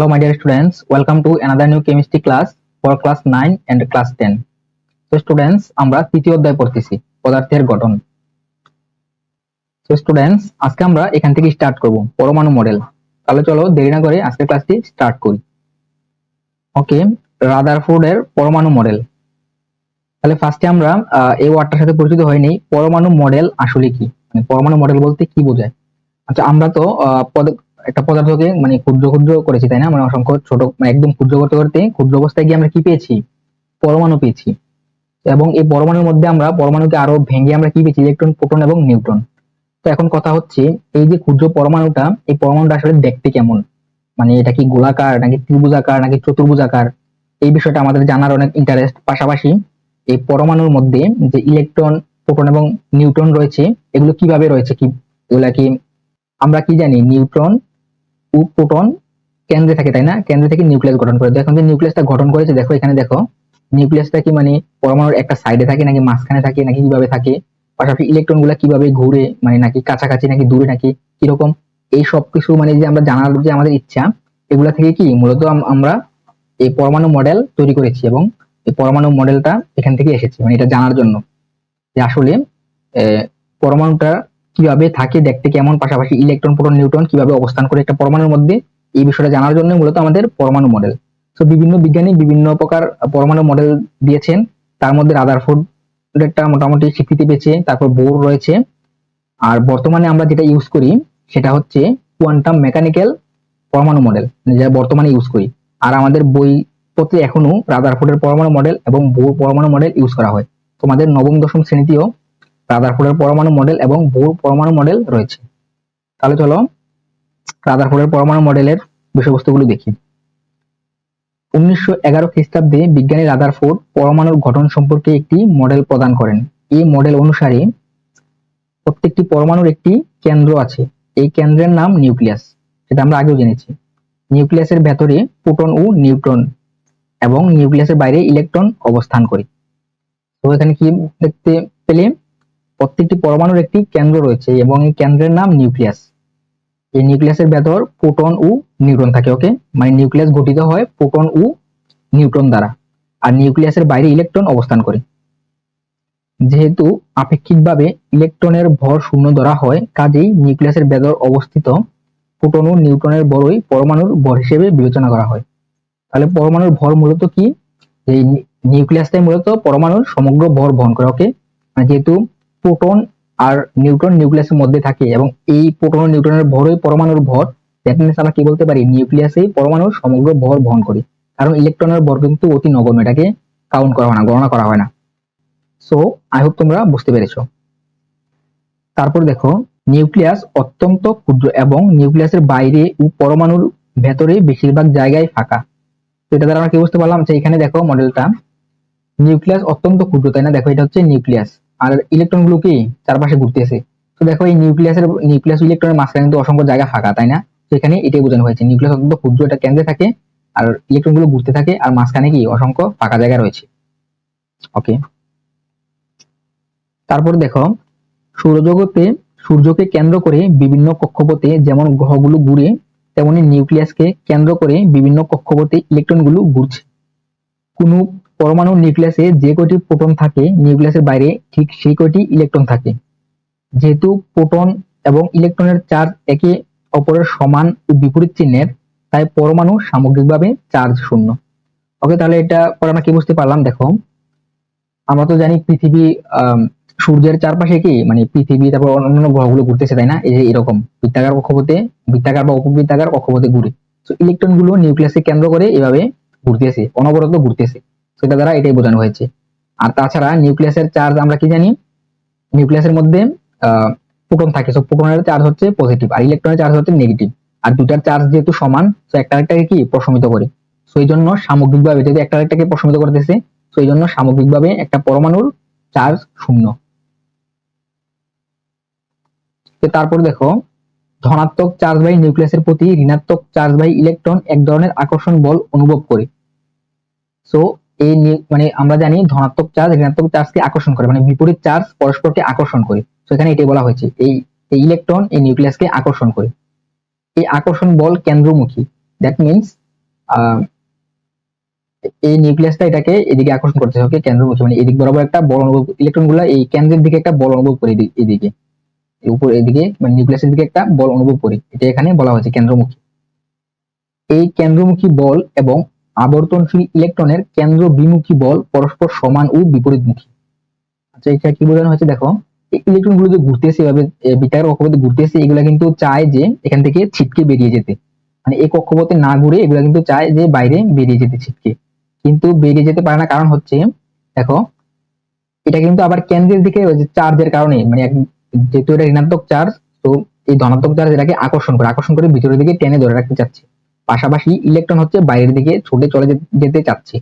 Hello, my dear students. Welcome to another new chemistry class for class 9 and class 10. So, students, আমরা তৃতীয় অধ্যায় পড়তেছি পদার্থের গঠন। তো স্টুডেন্টস আজকে আমরা এখান থেকে স্টার্ট করব পরমাণু মডেল তাহলে চলো দেরি না করে আজকের ক্লাসটি স্টার্ট করি। ওকে রাদারফোর্ড এর পরমাণু মডেল তাহলে ফার্স্টে আমরা এই ওয়ার্ডটার সাথে পরিচিত হয়নি পরমাণু মডেল আসলে কি? মানে পরমাণু মডেল বলতে কি বোঝায়? আচ্ছা আমরা তো একটা পদার্থকে মানে ক্ষুদ্র ক্ষুদ্র করেছি, তাই না? মানে অসংখ্য ছোট মানে একদম ক্ষুদ্র করতে করতে ক্ষুদ্র অবস্থায় গিয়ে আমরা কি পেয়েছি? পরমাণু পেয়েছি। এবং এই পরমাণুর মধ্যে আমরা, পরমাণুকে আরও ভেঙে আমরা কি পেয়েছি? ইলেকট্রন প্রোটন এবং নিউট্রন তো এখন কথা হচ্ছে, এই যে ক্ষুদ্র পরমাণুটা, এই পরমাণুটা আসলে দেখতে কেমন? মানে এটা কি গোলাকার, নাকি ত্রিভুজাকার, নাকি চতুর্ভুজাকার? এই বিষয়টা আমাদের জানার অনেক ইন্টারেস্ট পাশাপাশি এই পরমাণুর মধ্যে যে ইলেকট্রন প্রোটন এবং নিউট্রন রয়েছে, এগুলো কীভাবে রয়েছে? কি, এগুলা কি আমরা কি জানি? নিউট্রন প্রোটন কেন্দ্রে থাকে, তাই না? কেন্দ্রে থেকে নিউক্লিয়াস গঠন করে। দেখুন যে নিউক্লিয়াসটা গঠন করেছে, দেখো এখানে দেখো, নিউক্লিয়াসটা কি মানে পরমাণুর একটা সাইডে থাকে নাকি মাঝখানে থাকে নাকি কীভাবে থাকে? পাশাপাশি ইলেকট্রনগুলা কীভাবে ঘুরে মানে নাকি কাছাকাছি নাকি দূরে নাকি কীরকম? এই সব কিছু মানে যে আমরা জানার যে আমাদের ইচ্ছা, এগুলা থেকে কি মূলত আমরা এই পরমাণু মডেল তৈরি করেছি এবং এই পরমাণু মডেলটা এখান থেকে এসেছে মানে এটা জানার জন্য। যে আসলে পরমাণুটা কীভাবে থাকে, দেখতে কেমন, পাশাপাশি ইলেকট্রন প্রোটন নিউট্রন কীভাবে অবস্থান করে একটা পরমাণুর মধ্যে, এই বিষয়টা জানার জন্য মূলত আমাদের পরমাণু মডেল তো বিভিন্ন বিজ্ঞানী বিভিন্ন প্রকার পরমাণু মডেল দিয়েছেন। তার মধ্যে রাদারফোর্ড একটা মোটামুটি স্বীকৃতি পেয়েছে, তারপর বোর রয়েছে। আর বর্তমানে আমরা যেটা ইউজ করি, সেটা হচ্ছে কোয়ান্টাম মেকানিক্যাল পরমাণু মডেল যেটা বর্তমানে ইউজ করি। আর আমাদের বই পত্রে এখনও রাদারফোর্ডের পরমাণু মডেল এবং বোর পরমাণু মডেল ইউজ করা হয়। তোমাদের নবম, দশম শ্রেণীতেও রাদারফোর্ডের পরমাণু মডেল এবং বোর পরমাণু মডেল রয়েছে। তাহলে চলো রাদারফোর্ডের পরমাণু মডেলের বিষয়বস্তুগুলো দেখি। উনিশশো এগারো খ্রিস্টাব্দে বিজ্ঞানী রাদারফোর্ড পরমাণুর গঠন সম্পর্কে একটি মডেল প্রদান করেন। এই মডেল অনুসারে প্রত্যেকটি পরমাণুর একটি কেন্দ্র আছে। এই কেন্দ্রের নাম নিউক্লিয়াস সেটা আমরা আগেও জেনেছি। নিউক্লিয়াসের ভেতরে প্রোটন ও নিউট্রন এবং নিউক্লিয়াসের বাইরে ইলেকট্রন অবস্থান করে। তো এখানে কি দেখতে পেলে? প্রত্যেকটি পরমাণুর একটি কেন্দ্র রয়েছে এবং এই কেন্দ্রের নাম নিউক্লিয়াস। এই নিউক্লিয়াসের ভেতর প্রোটন ও নিউট্রন থাকে, ওকে? মানে নিউক্লিয়াস গঠিত হয় প্রোটন ও নিউট্রন দ্বারা। আর নিউক্লিয়াসের বাইরে ইলেকট্রন অবস্থান করে। যেহেতু আপেক্ষিকভাবে ইলেকট্রনের ভর শূন্য ধরা হয়, কাজেই নিউক্লিয়াসের ভেতর অবস্থিত প্রোটন ও নিউট্রনের বড়ই পরমাণুর ভর হিসেবে বিবেচনা করা হয়। তাহলে পরমাণুর ভর মূলত কি? এই নিউক্লিয়াসটাই মূলত পরমাণুর সমগ্র ভর বহন করে, ওকে? মানে যেহেতু প্রোটন আর নিউট্রন নিউক্লিয়াসের মধ্যে থাকে এবং এই প্রোটন নিউট্রনের ভরই পরমাণুর ভর দ্যাট আমরা কি বলতে পারি? নিউক্লিয়াসেই পরমাণুর সমগ্র ভর বহন করে। কারণ ইলেকট্রনের ভর কিন্তু অতি নগণ্য, এটাকে কাউন্ট করা হয় না, গণনা করা হয় না। সো আই হোপ তোমরা বুঝতে পেরেছ। তারপর দেখো নিউক্লিয়াস অত্যন্ত ক্ষুদ্র এবং নিউক্লিয়াসের বাইরে ও পরমাণুর ভেতরে বেশিরভাগ জায়গায় ফাঁকা। তো এটা দ্বারা আমরা কি বুঝতে পারলাম? যে এখানে দেখো মডেলটা নিউক্লিয়াস অত্যন্ত ক্ষুদ্র, তাই না? দেখো এটা হচ্ছে নিউক্লিয়াস আর ইলেকট্রনগুলো কি চারপাশে ঘুরতেছে? তো দেখো এই নিউক্লিয়াসের নিউক্লিয়াস ইলেকট্রনের মাঝখানে কিন্তু অসংখ্য জায়গা ফাঁকা, তাই না? তো এখানে এটাই বোঝানো হয়েছে। নিউক্লিয়াস অত্যন্ত ক্ষুদ্র এটা কেন্দ্রে থাকে আর ইলেকট্রনগুলো ঘুরতে থাকে আর মাঝখানে কি অসংখ্য ফাঁকা জায়গা রয়েছে। ওকে তারপর দেখো, সৌরজগতে সূর্যকে কেন্দ্র করে বিভিন্ন কক্ষপথে যেমন গ্রহগুলো ঘুরে, তেমনি নিউক্লিয়াসকে কেন্দ্র করে বিভিন্ন কক্ষপথে ইলেকট্রনগুলো ঘুরছে। কোনো পরমাণু নিউক্লিয়াসে যে কয়টি প্রোটন থাকে, নিউক্লিয়াসের বাইরে ঠিক সেই কয়টি ইলেকট্রন থাকে। যেহেতু প্রোটন এবং ইলেকট্রনের চার্জ একে অপরের সমান ও বিপরীত চিহ্নের, তাই পরমাণু সামগ্রিকভাবে চার্জ শূন্য। ওকে, তাহলে এটা পরে আমরা কি বুঝতে পারলাম? দেখো, আমরা তো জানি পৃথিবী সূর্যের চারপাশে কি মানে পৃথিবী, তারপর অন্যান্য গ্রহগুলো ঘুরতেছে, তাই না? এই যে এরকম, বৃত্তাকার কক্ষপথে, বৃত্তাকার বা উপবৃত্তাকার কক্ষপথে ঘুরে। তো ইলেকট্রনগুলো নিউক্লিয়াসকে কেন্দ্র করে এভাবে ঘুরতেছে, অনবরত ঘুরতেছে। এটা দ্বারা এটাই বোঝানো হয়েছে। আর তাছাড়া নিউক্লিয়াসের চার্জ আমরা কি জানি? নিউক্লিয়াসের মধ্যে প্রোটন থাকে। তো প্রোটনের চার্জ হচ্ছে পজিটিভ আর ইলেকট্রনের চার্জ হচ্ছে নেগেটিভ আর দুটার চার্জ যেহেতু সমান তো একটা আরেকটাকে কি? প্রশমিত করে। তো এই জন্য সামগ্রিকভাবে যেহেতু একটা আরেকটাকে প্রশমিত করতেছে তো এই জন্য সামগ্রিকভাবে একটা পরমাণুর চার্জ শূন্য। তারপর দেখো, ধনাত্মক চার্জ বাই নিউক্লিয়াসের প্রতি ঋণাত্মক চার্জ বাই ইলেকট্রন এক ধরনের আকর্ষণ বল অনুভব করে। সো এই মানে আমরা জানি ধনাত্মক চার্জ ঋণাত্মক চার্জকে আকর্ষণ করে মানে বিপরীত চার্জ পরস্পরকে আকর্ষণ করে। তো এখানে এটাই বলা হয়েছে, এই এই ইলেকট্রন এই নিউক্লিয়াসকে আকর্ষণ করে। এই আকর্ষণ বল কেন্দ্রমুখী দ্যাট মিনস এই নিউক্লিয়াসটা এটাকে এদিকে আকর্ষণ করতে হবে কেন্দ্রমুখী মানে এদিক বরাবর একটা বল অনুভব ইলেকট্রনগুলা এই কেন্দ্রের দিকে একটা বল অনুভব করে এদিকে। উপর, এদিকে মানে নিউক্লিয়াসের দিকে একটা বল অনুভব করে এটা এখানে বলা হয়েছে কেন্দ্রমুখী। এই কেন্দ্রমুখী বল এবং আবর্তনশীল ইলেকট্রনের কেন্দ্র বিমুখী বল পরস্পর সমান ও বিপরীতমুখী। আচ্ছা এটা কি বোঝানো হয়েছে? দেখো ইলেকট্রনগুলো যে ঘুরতেছে এভাবে বৃত্তাকার কক্ষপথে ঘুরতেছে এগুলা কিন্তু চায় যে এখান থেকে ছিটকে বেরিয়ে যেতে। মানে এই কক্ষপথে না ঘুরে এগুলা কিন্তু চায় যে বাইরে বেরিয়ে যেতে, ছিটকে। কিন্তু বেরিয়ে যেতে পারে না, কারণ হচ্ছে, দেখো, এটা কিন্তু আবার কেন্দ্রের দিকে চার্জের কারণে মানে যেহেতু এটা ঋণাত্মক চার্জ তো এই ধনাত্মক চার্জ এটাকে আকর্ষণ করে আকর্ষণ করে ভিতরের দিকে টেনে ধরে রাখতে চাচ্ছে। পাশাপাশি ইলেকট্রন হচ্ছে বাইরের দিকে ছুটে চলে যেতে চাচ্ছে।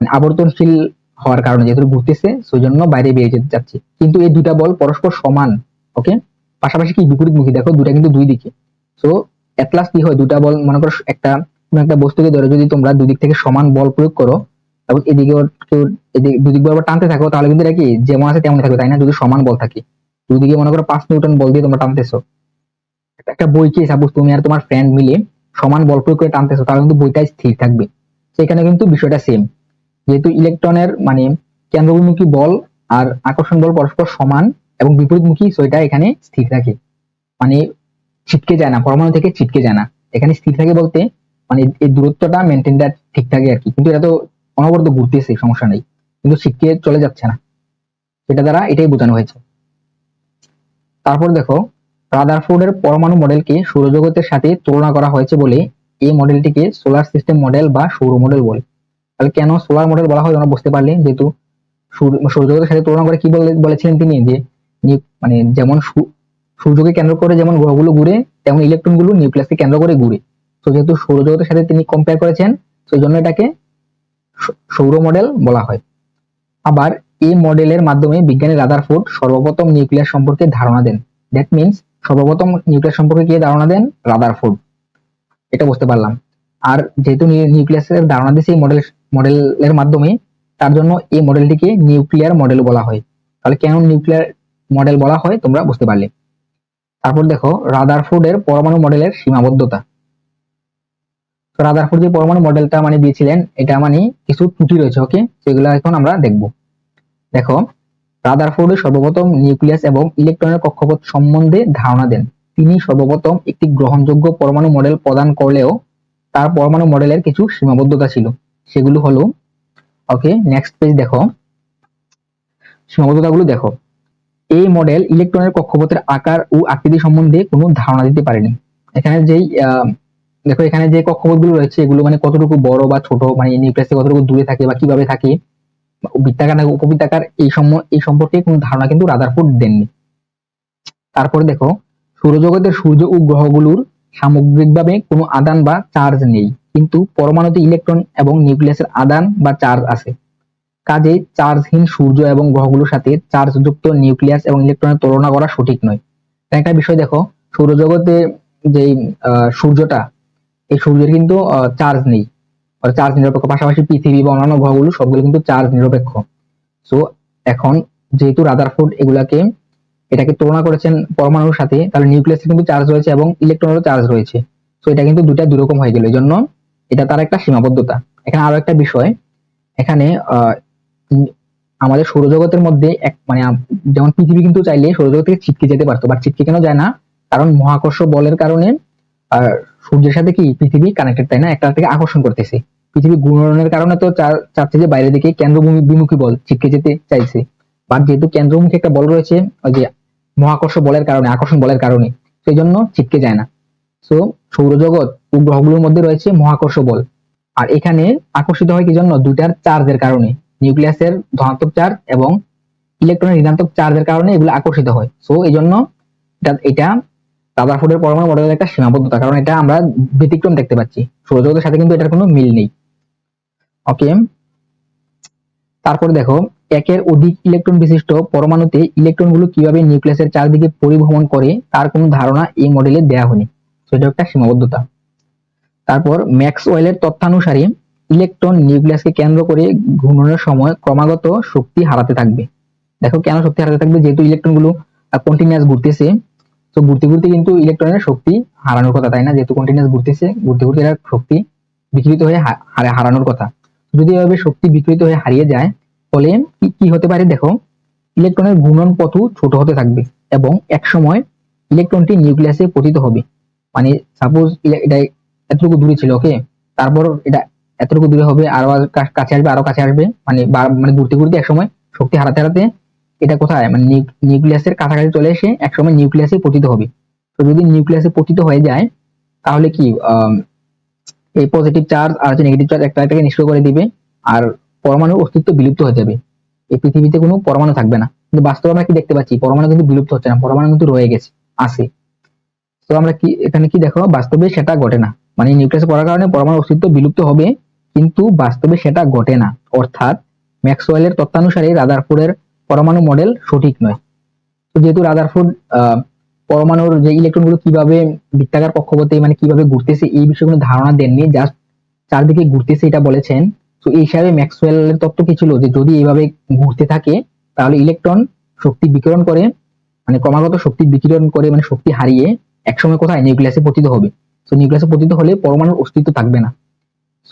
মানে আবর্তনশীল হওয়ার কারণে যেহেতু ঘুরতেছে সেই জন্য বাইরে বেরিয়ে যেতে চাচ্ছে। কিন্তু এই দুটা বল পরস্পর সমান ওকে পাশাপাশি কি বিপরীতমুখী? দেখো দুটা কিন্তু দুই দিকে। সো লাস্ট কি হয়? দুটা বল, মনে করো একটা, কোনো একটা বস্তুকে ধরে যদি তোমরা দুই দিক থেকে সমান বল প্রয়োগ করো এবং এদিকে কেউ এদিকে দুদিক বরাবর টানতে থাকো, তাহলে কিন্তু এটা কি? যেমন আছে তেমন থাকবে, তাই না? যদি সমান বল থাকে। দুদিকে মনে করো পাঁচ নিউটন বল দিয়ে তোমরা টানতেছো। একটা- একটা বইকে সাপোজ তুমি আর তোমার ফ্রেন্ড মিলে সমান বল প্রয়োগ করে টানতেছো, তাহলে কিন্তু বইটা স্থির থাকবে। সেখানে কিন্তু বিষয়টা সেম যেহেতু ইলেকট্রনের মানে কেন্দ্রবিমুখী বল আর আকর্ষণ বল পরস্পর সমান এবং বিপরীতমুখী সেটা এখানে স্থির থাকে। মানে ছিটকে যায় না, পরমাণু থেকে ছিটকে যায় না। এখানে স্থির থাকে বলতে মানে এই দূরত্বটা মেনটেনটা ঠিক থাকে আর কি। কিন্তু এটা তো অনবরত ঘুরতেছে, সমস্যা নেই। কিন্তু ছিটকে চলে যাচ্ছে না। সেটা দ্বারা এটাই বোঝানো হয়েছে। তারপর দেখো রাদারফোর্ডের পরমাণু মডেলকে সৌরজগতের সাথে তুলনা করা হয়েছে বলে এই মডেলটিকে সোলার সিস্টেম মডেল বা সৌর মডেল বলে। তাহলে কেন সোলার মডেল বলা হয় বুঝতে পারলে? যেহেতু সৌরজগতের সাথে তুলনা করে কি বলেছিলেন তিনি? যে মানে যেমন সূর্যকে কেন্দ্র করে যেমন গ্রহগুলো ঘুরে, তেমন ইলেকট্রনগুলো নিউক্লিয়াসকে কেন্দ্র করে ঘুরে। তো যেহেতু সৌরজগতের সাথে তিনি কম্পেয়ার করেছেন, সেই জন্য এটাকে সৌর মডেল বলা হয়। আবার এই মডেলের মাধ্যমে বিজ্ঞানী রাদারফোর্ড সর্বপ্রথম নিউক্লিয়াস সম্পর্কে ধারণা দেন। দ্যাট মিন্স সর্বপ্রথম নিউক্লিয়াস সম্পর্কে কে ধারণা দেন রাদারফোর্ড এটা বুঝতে পারলাম। আর যেহেতু নিউক্লিয়াসের ধারণা দিয়েছে এই মডেল মডেলের মাধ্যমে, তার জন্য এই মডেলটিকে নিউক্লিয়ার মডেল বলা হয়। তাহলে কেন নিউক্লিয়ার মডেল বলা হয় তোমরা বুঝতে পারলে। তারপর দেখো রাদার রাদারফোর্ডের পরমাণু মডেলের সীমাবদ্ধতা। তো রাদারফোর্ড যে পরমাণু মডেলটা মানে দিয়েছিলেন, এটা মানে কিছু ত্রুটি রয়েছে ওকে সেগুলো এখন আমরা দেখব। দেখো রাদারফোর্ড সর্বপ্রথম নিউক্লিয়াস এবং ইলেকট্রনের কক্ষপথ সম্বন্ধে ধারণা দেন। তিনি সর্বপ্রথম একটি গ্রহণযোগ্য পরমাণু মডেল প্রদান করলেও তার পরমাণু মডেলের কিছু সীমাবদ্ধতা ছিল। সেগুলো হলো, ওকে নেক্সট পেজ দেখো। সীমাবদ্ধতাগুলো দেখো। এই মডেল ইলেকট্রনের কক্ষপথের আকার ও আকৃতি সম্বন্ধে কোনো ধারণা দিতে পারেনি। এখানে যেই দেখো এখানে যে কক্ষপথগুলো রয়েছে, এগুলো মানে কতটুকু বড় বা ছোট মানে নিউক্লিয়াস থেকে কতটুকু দূরে থাকে বা কীভাবে থাকে বৃত্তাকার না উপবৃত্তাকার এই এই সম্পর্কে কোনো ধারণা কিন্তু রাদারফোর্ড দেননি। তারপরে দেখো, সৌরজগতের সূর্য ও গ্রহগুলোর সামগ্রিকভাবে কোনো আদান বা চার্জ নেই, কিন্তু পরমাণুতে ইলেকট্রন এবং নিউক্লিয়াসের আদান বা চার্জ আছে। কাজেই চার্জহীন সূর্য এবং গ্রহগুলোর সাথে চার্জযুক্ত নিউক্লিয়াস এবং ইলেকট্রনের তুলনা করা সঠিক নয়। একটা বিষয় দেখো, সৌরজগতে যে সূর্যটা, এই সূর্যের কিন্তু চার্জ নেই। চার্জ নিরপেক্ষ পাশাপাশি পৃথিবী বা অন্যান্য গ্রহগুলো সবগুলো কিন্তু চার্জ নিরপেক্ষ। সো এখন যেহেতু রাদারফোর্ড এগুলাকে এটাকে তুলনা করেছেন পরমাণুর সাথে তাহলে নিউক্লিয়াসে কিন্তু চার্জ রয়েছে এবং ইলেকট্রনেরও চার্জ রয়েছে। তো এটা কিন্তু দুটা দুরকম হয়ে গেল। এই জন্য এটা তার একটা সীমাবদ্ধতা। এখানে আরও একটা বিষয় এখানে আমাদের সৌরজগতের মধ্যে এক মানে যেমন পৃথিবী কিন্তু চাইলে সৌরজগৎ থেকে ছিটকে যেতে পারতো বা ছিটকে কেন যায় না? কারণ মহাকর্ষ বলের কারণে আহ, সূর্যের সাথে কি? পৃথিবী কানেক্টেড তাই না? একটা থেকে আকর্ষণ করতেছে। পৃথিবী ঘূর্ণনের কারণে তো চাচ্ছে যে বাইরের দিকে কেন্দ্রভূমি বিমুখী বল ছিটকে যেতে চাইছে। বাট যেহেতু কেন্দ্রমুখী একটা বল রয়েছে, ওই যে মহাকর্ষ বলের কারণে, আকর্ষণ বলের কারণে সেই জন্য ছিটকে যায় না। সো সৌরজগৎ ও গ্রহগুলোর মধ্যে রয়েছে মহাকর্ষ বল। আর এখানে আকর্ষিত হয় কি জন্য দুইটার চার্জের কারণে। নিউক্লিয়াসের ধনাত্মক চার্জ এবং ইলেকট্রনের ঋণাত্মক চার্জের কারণে এগুলো আকর্ষিত হয়। সো এই জন্য এটা- এটা রাদারফোর্ডের পরমাণু মডেলের একটা সীমাবদ্ধতা। কারণ এটা আমরা ব্যতিক্রম দেখতে পাচ্ছি। সৌরজগতের সাথে কিন্তু এটার কোনো মিল নেই। ওকে তারপর দেখো, একের অধিক ইলেকট্রন বিশিষ্ট পরমাণুতে ইলেকট্রনগুলো কীভাবে নিউক্লিয়াসের চারদিকে পরিভ্রমণ করে, তার কোনো ধারণা এই মডেলে দেয়া হয়নি। সেটা একটা সীমাবদ্ধতা। তারপর ম্যাক্সওয়েলের তথ্যানুসারে ইলেকট্রন নিউক্লিয়াসকে কেন্দ্র করে ঘূর্ণনের সময় ক্রমাগত শক্তি হারাতে থাকবে। দেখো কেন শক্তি হারাতে থাকবে? যেহেতু ইলেকট্রনগুলো কন্টিনিউয়াস ঘুরতেছে, তো ঘুরতে ঘুরতে কিন্তু ইলেকট্রনের শক্তি হারানোর কথা, তাই না? যেহেতু কন্টিনিউয়াস ঘুরতেছে, ঘুরতে ঘুরতে শক্তি বিকৃত হয়ে হারানোর কথা। যদি এভাবে শক্তি বিকৃত হয়ে হারিয়ে যায় ফলে কি- হতে পারে দেখো? ইলেকট্রনের ঘূর্ণন পথও ছোট হতে থাকবে এবং এক সময় ইলেকট্রনটি নিউক্লিয়াসে পতিত হবে। মানে সাপোজ এটা এতটুকু দূরে ছিল ওকে তারপর এটা এতটুকু দূরে হবে, আরও কাছে আসবে, আরও কাছে আসবে মানে মানে ঘুরতে ঘুরতে একসময় শক্তি হারাতে হারাতে এটা কোথায়? মানে নিউ- নিউক্লিয়াসের কাছাকাছি চলে এসে একসময় নিউক্লিয়াসে পতিত হবে। তো যদি নিউক্লিয়াসে পতিত হয়ে যায়, তাহলে কি এই পজিটিভ চার্জ আর নেগেটিভ চার্জ একটা একটাকে নিষ্ক্রিয় করে দিবে আর পরমাণুর অস্তিত্ব বিলুপ্ত হয়ে যাবে। এই পৃথিবীতে কোনো পরমাণু থাকবে না। কিন্তু বাস্তবে আমরা কি দেখতে পাচ্ছি? পরমাণু কিন্তু বিলুপ্ত হচ্ছে না, পরমাণু কিন্তু রয়ে গেছে, আছে। তো আমরা কি, এখানে কি দেখো? বাস্তবে সেটা ঘটে না। মানে নিউক্লিয়াসে পড়ার কারণে পরমাণু অস্তিত্ব বিলুপ্ত হবে, কিন্তু বাস্তবে সেটা ঘটে না। অর্থাৎ ম্যাক্সওয়েলের তত্ত্বানুসারে রাদারফোর্ডের পরমাণু মডেল সঠিক নয়। তো যেহেতু রাদারফোর্ড পরমাণুর যে ইলেকট্রনগুলো কীভাবে বৃত্তাকার কক্ষপথে মানে কীভাবে ঘুরতেছে, এই বিষয়ে কোনো ধারণা দেননি জাস্ট চারদিকে ঘুরতেছে এটা বলেছেন। তো এই হিসাবে ম্যাক্সওয়েলের তত্ত্ব কি ছিল? যে যদি এইভাবে ঘুরতে থাকে, তাহলে ইলেকট্রন শক্তি বিকিরণ করে মানে ক্রমাগত শক্তি বিকিরণ করে মানে শক্তি হারিয়ে একসময় কোথায়? নিউক্লিয়াসে পতিত হবে। তো নিউক্লিয়াসে পতিত হলে পরমাণুর অস্তিত্ব থাকবে না।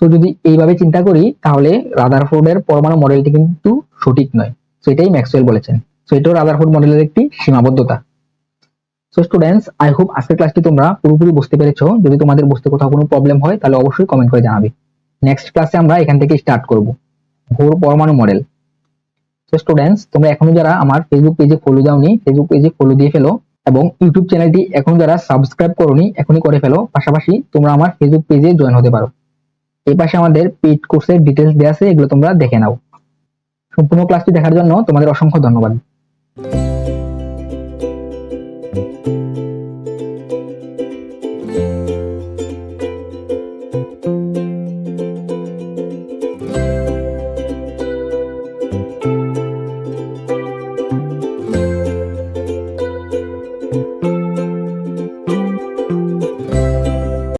সো যদি এইভাবে চিন্তা করি, তাহলে রাদারফোর্ডের পরমাণু মডেলটি কিন্তু সঠিক নয়। তো এটাই ম্যাক্সওয়েল বলেছেন। তো এটাও রাদারফোর্ড মডেলের একটি সীমাবদ্ধতা। সো স্টুডেন্টস আই হোপ আজকের ক্লাসটি তোমরা পুরোপুরি বুঝতে পেরেছ। যদি তোমাদের বুঝতে কোথাও কোনো প্রবলেম হয়, তাহলে অবশ্যই কমেন্ট করে জানাবে। নেক্সট ক্লাসে আমরা এখান থেকে স্টার্ট করব। ঘোর পরমাণু মডেল তো স্টুডেন্টস তোমরা এখনও যারা আমার ফেসবুক পেজে ফলো দাওনি ফেসবুক পেজে ফলো দিয়ে ফেলো এবং ইউটিউব চ্যানেলটি এখনও যারা সাবস্ক্রাইব করোনি, এখনই করে ফেলো। পাশাপাশি তোমরা আমার ফেসবুক পেজে জয়েন হতে পারো। এই পাশে আমাদের পেইড কোর্সের ডিটেলস দেওয়া আছে, এগুলো তোমরা দেখে নাও। সম্পূর্ণ ক্লাসটি দেখার জন্য তোমাদের অসংখ্য ধন্যবাদ।